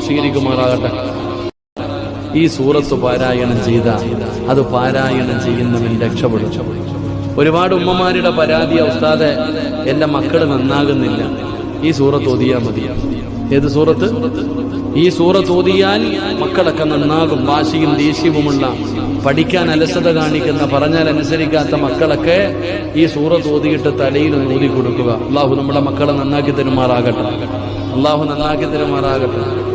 സ്വീകരിക്കുമാറാകട്ടെ. ഈ സൂറത്ത് പാരായണം ചെയ്ത അത് പാരായണം ചെയ്യുന്നവൻ രക്ഷപ്പെടും. ഒരുപാട് ഉമ്മമാരുടെ പരാതി അവസ്ഥാതെ എന്റെ മക്കൾ നന്നാകുന്നില്ല. ഈ സൂറത്ത് ഓതിയാ മതി. ഏത് സൂറത്ത്? ഈ സൂറത്ത് ഓതിയാൽ മക്കളൊക്കെ നന്നാകും. വാശിയും ദേഷ്യവുമുള്ള പഠിക്കാൻ അലസത കാണിക്കുന്ന പറഞ്ഞാൽ അനുസരിക്കാത്ത മക്കളൊക്കെ ഈ സൂറത്ത് ഓതിയിട്ട് തലയിൽ ഊതി കൊടുക്കുക അള്ളാഹു നമ്മുടെ മക്കളെ നന്നാക്കി തരുമാറാകട്ടെ. അള്ളാഹു നന്നാക്കി തരുമാറാകട്ടെ.